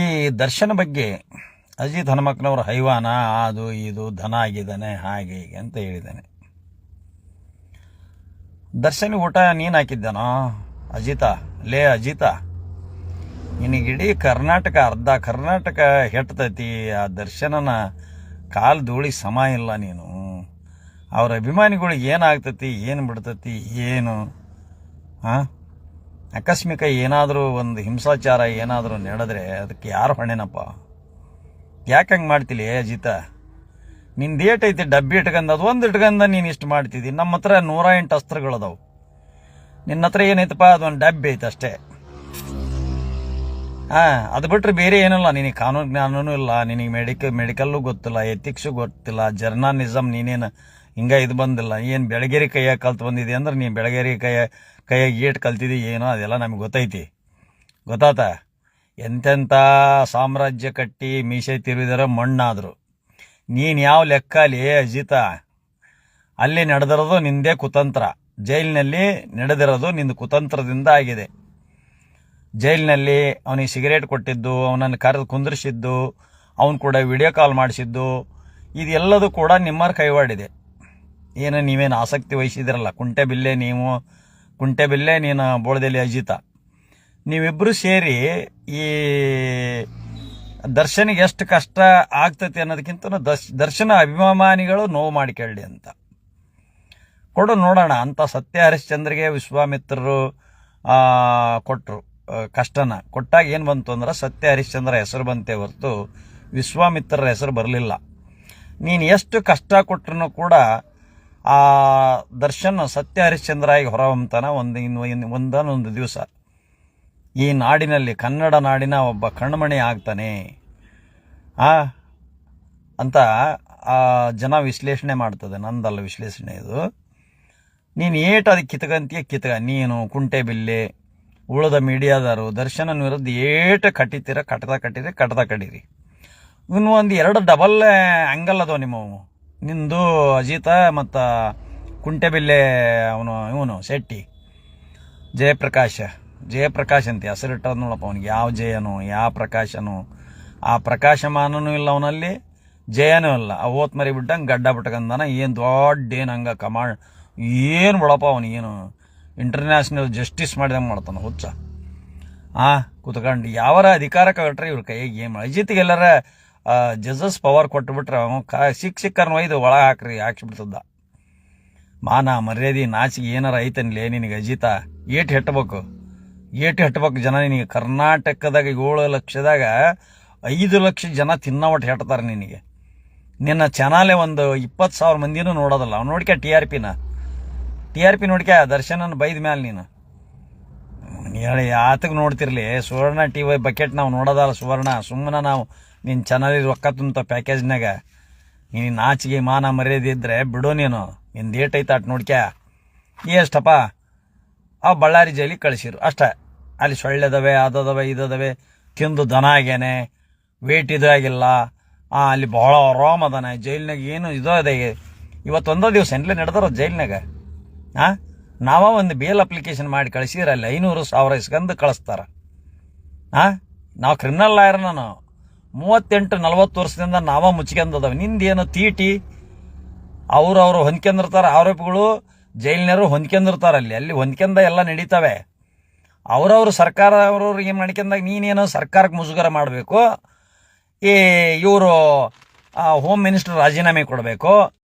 ಈ ದರ್ಶನ ಬಗ್ಗೆ ಅಜಿತ್ ಹನುಮಕ್ಕನವ್ರ ಹೈವಾನ ಅದು ಇದು ಧನ ಆಗಿದ್ದಾನೆ, ಹಾಗೆ ಹೀಗೆ ಅಂತ ಹೇಳಿದ್ದಾನೆ. ದರ್ಶನ ಊಟ ನೀನು ಹಾಕಿದ್ದಾನೋ? ಅಜಿತ, ಲೇ ಅಜಿತ ನಿನಗಿಡೀ ಕರ್ನಾಟಕ, ಅರ್ಧ ಕರ್ನಾಟಕ ಹೆಟ್ತೈತಿ ಆ ದರ್ಶನನ ಕಾಲು ಧೂಳಿ ಸಮ ಇಲ್ಲ ನೀನು. ಅವ್ರ ಅಭಿಮಾನಿಗಳಿಗೆ ಏನಾಗ್ತತಿ, ಏನು ಬಿಡ್ತತಿ, ಏನು? ಹಾಂ ಆಕಸ್ಮಿಕ ಏನಾದರೂ ಒಂದು ಹಿಂಸಾಚಾರ ಏನಾದರೂ ನಡೆದ್ರೆ ಅದಕ್ಕೆ ಯಾರು ಹೊಣೆನಪ್ಪ? ಯಾಕೆ ಹಂಗೆ ಮಾಡ್ತಿಲಿ ಅಜಿತ? ನಿಂದು ಐತಿ, ಡಬ್ಬಿ ಇಟ್ಕಂದ, ಅದು ಒಂದು ಇಟ್ಕಂದ ನೀನು ಇಷ್ಟು ಮಾಡ್ತಿದ್ದಿ ನಮ್ಮ ಹತ್ರ ನೂರ ಎಂಟು ಅಸ್ತ್ರಗಳದಾವು ನಿನ್ನ ಹತ್ರ ಏನೈತಪ್ಪ ಅದೊಂದು ಡಬ್ಬಿ ಐತೆ ಅಷ್ಟೇ. ಹಾಂ, ಅದು ಬಿಟ್ಟರೆ ಬೇರೆ ಏನಿಲ್ಲ. ನಿನಗೆ ಕಾನೂನು ಜ್ಞಾನನೂ ಇಲ್ಲ, ನಿನಗೆ ಮೆಡಿಕ ಮೆಡಿಕಲ್ಲು ಗೊತ್ತಿಲ್ಲ ಎಥಿಕ್ಸು ಗೊತ್ತಿಲ್ಲ ಜರ್ನಲಿಸಮ್ ನೀನೇನು ಹಿಂಗೆ ಇದು ಬಂದಿಲ್ಲ, ಏನು ಬೆಳಗೇರಿ ಕೈಯಾಗ ಕಲ್ತು ಬಂದಿದೆ ಅಂದ್ರೆ ನೀನು ಬೆಳಗೇರಿ ಕೈಯ ಕೈಯಾಗ ಏಟ್ ಕಲ್ತಿದ್ದೆ ಏನೋ ಅದೆಲ್ಲ ನಮಗೆ ಗೊತ್ತೈತಿ. ಗೊತ್ತಾತ? ಎಂತೆಂಥ ಸಾಮ್ರಾಜ್ಯ ಕಟ್ಟಿ ಮೀಸೆ ತಿರುವಿದರ ಮಣ್ಣಾದರು. ನೀನು ಯಾವ ಲೆಕ್ಕಲಿ ಅಜಿತ? ಅಲ್ಲಿ ನಡೆದಿರೋದು ನಿಂದೇ ಕುತಂತ್ರ. ಜೈಲಿನಲ್ಲಿ ನಡೆದಿರೋದು ನಿಂದು ಕುತಂತ್ರದಿಂದ ಆಗಿದೆ. ಜೈಲಿನಲ್ಲಿ ಅವನಿಗೆ ಸಿಗರೇಟ್ ಕೊಟ್ಟಿದ್ದು, ಅವನನ್ನು ಕರೆದು ಕುಂದಿರಿಸಿದ್ದು, ಅವನು ಕೂಡ ವಿಡಿಯೋ ಕಾಲ್ ಮಾಡಿಸಿದ್ದು, ಇದೆಲ್ಲದೂ ಕೂಡ ನಿಮ್ಮರ ಕೈವಾಡಿದೆ. ಏನು ನೀವೇನು ಆಸಕ್ತಿ ವಹಿಸಿದಿರಲ್ಲ? ಕುಂಟೆ ಬಿಲ್ಲೆ ನೀವು ಕುಂಟೆ ಬಿಲ್ಲೆ, ನೀನು ಬೋಳದಲ್ಲಿ ಅಜಿತ. ನೀವಿಬ್ಬರು ಸೇರಿ ಈ ದರ್ಶನಿಗೆ ಎಷ್ಟು ಕಷ್ಟ ಆಗ್ತೈತಿ ಅನ್ನೋದಕ್ಕಿಂತ ದರ್ಶ್, ದರ್ಶನ ಅಭಿಮಾನಿಗಳು ನೋವು ಮಾಡಿಕೊಳ್ಳಿ ಅಂತ. ಕೊಡು ನೋಡೋಣ ಅಂತ ಸತ್ಯ ಹರಿಶ್ಚಂದ್ರಿಗೆ ವಿಶ್ವಾಮಿತ್ರರು ಕೊಟ್ಟರು ಕಷ್ಟನ. ಕೊಟ್ಟಾಗ ಏನು ಬಂತು ಅಂದ್ರೆ ಸತ್ಯ ಹರಿಶ್ಚಂದ್ರ ಹೆಸರು ಬಂತೆ ಹೊರತು ವಿಶ್ವಾಮಿತ್ರರ ಹೆಸರು ಬರಲಿಲ್ಲ. ನೀನು ಎಷ್ಟು ಕಷ್ಟ ಕೊಟ್ಟರು ಕೂಡ ಆ ದರ್ಶನ್ ಸತ್ಯ ಹರಿಶ್ಚಂದ್ರ ಆಗಿ ಹೊರಹೊಮ್ತಾನ ಒಂದು ಇನ್ನು ಒಂದೊಂದು ದಿವಸ. ಈ ನಾಡಿನಲ್ಲಿ ಕನ್ನಡ ನಾಡಿನ ಒಬ್ಬ ಕಣ್ಮಣಿ ಆಗ್ತಾನೆ. ಆ, ಅಂತ ಆ ಜನ ವಿಶ್ಲೇಷಣೆ ಮಾಡ್ತದೆ, ನಂದಲ್ಲ ವಿಶ್ಲೇಷಣೆ ಇದು. ನೀನು ಏಟು ಅದಕ್ಕೆ ಕಿತ್ಕಂತೀಯ ಕಿತ್ಕ, ನೀನು ಕುಂಟೆ ಬಿಲ್ಲೆ, ಉಳಿದ ಮೀಡಿಯಾದವರು ದರ್ಶನ ವಿರುದ್ಧ ಏಟು ಕಟ್ಟಿತೀರ ಕಟ್ಟದ ಕಟ್ಟಿರಿ ಕಟ್ಟದ ಕಟ್ಟಿರಿ. ಇನ್ನು ಒಂದು ಎರಡು ಡಬಲ್ ಆ್ಯಂಗಲ್ ಅದಾವ ನಿಮ್ಮವು. ನಿಂದು ಅಜಿತ ಮತ್ತು ಕುಂಟೆಬಿಲ್ಲೆ ಅವನು, ಇವನು, ಶೆಟ್ಟಿ. ಜಯಪ್ರಕಾಶ. ಜಯಪ್ರಕಾಶ್ ಅಂತ, ಹೆಸರಿಟ್ಟದ ನೋಡಪ್ಪ ಅವನಿಗೆ. ಯಾವ ಜಯನು, ಯಾವ ಪ್ರಕಾಶನು. ಆ ಪ್ರಕಾಶಮಾನನೂ ಇಲ್ಲ ಅವನಲ್ಲಿ, ಜಯನೂ ಇಲ್ಲ. ಆ ಓತ್ ಮರಿ ಬಿಟ್ಟಂಗೆ ಗಡ್ಡ ಬಿಟ್ಕಂದಾನ. ಏನು ದೊಡ್ಡ, ಏನು ಹಂಗೆ ಕಮಾ ಏನು ಬಿಡಪ್ಪ ಅವನಿಗೇನು ಇಂಟರ್ನ್ಯಾಷನಲ್ ಜಸ್ಟಿಸ್ ಮಾಡಿದಂಗೆ ಮಾಡ್ತಾನೆ, ಹುಚ್ಚ. ಆ, ಕೂತ್ಕೊಂಡು. ಯಾವರ ಅಧಿಕಾರ ಕಟ್ರೆ ಇವ್ರ ಕೈಗೆ ಏನು ಅಜಿತ್ಗೆ ಎಲ್ಲರ ಜಜಸ್ ಪವರ್ ಕೊಟ್ಬಿಟ್ರೆ ಅವನು ಕ ಸಿಕ್ಕ ಸಿಕ್ಕರ್ನ ಒಯ್ದು ಒಳಗೆ ಹಾಕ್ರಿ ಹಾಕ್ಸಿಬಿಡ್ತದ ಮಾನ, ಮರ್ಯಾದೆ ನಾಚಿಗೆ ಏನಾರ ಐತನ್ಲೇ ನಿನಗೆ ಅಜಿತ? ಏಟು ಹೆಟ್ಟಬೇಕು ಏಟು ಹೆಟ್ಟಬೇಕು ಜನ ನಿನಗೆ. ಕರ್ನಾಟಕದಾಗ ಏಳು ಲಕ್ಷದಾಗ ಐದು ಲಕ್ಷ ಜನ ತಿನ್ನೋ ಒಟ್ಟು ಹೆಟ್ತಾರೆ ನಿನಗೆ. ನಿನ್ನ ಚೆನ್ನಾಲೆ ಒಂದು ಇಪ್ಪತ್ತು ಸಾವಿರ ಮಂದಿನೂ ನೋಡೋದಲ್ಲ. ಅವ್ನು ನೋಡಿಕೆ ಟಿ ಆರ್ ಪಿನ ಟಿ ಆರ್ ಪಿ ನೋಡ್ಕ್ಯಾ ದರ್ಶನನ ಬೈದ ಮ್ಯಾಲೆ ನೀನು? ಹೇಳಿ ಆತಗೆ ನೋಡ್ತಿರ್ಲಿ ಸುವರ್ಣ ಟಿ ವೈ ಬಕೆಟ್ ನಾವು ನೋಡೋದಲ್ಲ ಸುವರ್ಣ ಸುಮ್ಮನೆ ನಾವು ನಿನ್ನ ಚೆನ್ನಾಗಿ ರೊಕ್ಕ ತುಂಬ ಪ್ಯಾಕೇಜ್ನಾಗ ನೀನು ನಾಚಿಗೆ ಮಾನ ಮರ್ಯಾದೆ ಇದ್ದರೆ ಬಿಡು ನೀನು. ನಿನ್ನ ಡೇಟ್ ಐತೆ ಅಟ್ ನೋಡ್ಕ್ಯಾ. ಎಷ್ಟಪ್ಪ ಆ ಬಳ್ಳಾರಿ ಜೈಲಿಗೆ ಕಳಿಸಿರು. ಅಷ್ಟೇ. ಅಲ್ಲಿ ಸೊಳ್ಳೆದವೆ ಅದದವೆ ಇದದವೆ ತಿಂದು ದನ ಆಗ್ಯಾನೆ ವೇಟ್ ಇದು ಆಗಿಲ್ಲ. ಆ, ಅಲ್ಲಿ ಬಹಳ ಆರಾಮ್ ಅದಾನೆ. ಜೈಲಿನಾಗ ಏನು ಇದು ಅದೇ. ಇವತ್ತು ಒಂದೋ ದಿವಸ ಎಂಟ್ಲೆ ನಡೆದಾರ ಜೈಲಿನಾಗ ಆ? ನಾವ ಒಂದು ಬೇಲ್ ಅಪ್ಲಿಕೇಶನ್ ಮಾಡಿ ಕಳಿಸಿದ್ರೆ ಅಲ್ಲಿ ಐನೂರು ಸಾವಿರ ಇಸ್ಕಂದು ಕಳಿಸ್ತಾರ. ಆ? ನಾವು ಕ್ರಿಮಿನಲ್ ಲಾಯರ್ ನಾನು ಮೂವತ್ತೆಂಟು ನಲವತ್ತು ವರ್ಷದಿಂದ ನಾವ ಮುಚ್ಕೊಂಡದವ ನಿಂದೇನು ತೀಟಿ? ಅವ್ರು ಅವರು ಹೊಂದ್ಕೊಂಡಿರ್ತಾರೆ ಆರೋಪಿಗಳು ಜೈಲಿನರು ಹೊಂದ್ಕೊಂಡಿರ್ತಾರೆ ಅಲ್ಲಿ. ಅಲ್ಲಿ ಹೊಂದ್ಕೊಂಡ ಎಲ್ಲ ನಡೀತವೆ. ಅವ್ರವ್ರು ಸರ್ಕಾರ ಅವ್ರವ್ರು ಏನು ಮಾಡ್ಕೊಂಡಾಗ ನೀನೇನೋ ಸರ್ಕಾರಕ್ಕೆ ಮುಜುಗರ ಮಾಡಬೇಕು ಈ ಇವರು ಹೋಮ್ ಮಿನಿಸ್ಟರ್ ರಾಜೀನಾಮೆ ಕೊಡಬೇಕು.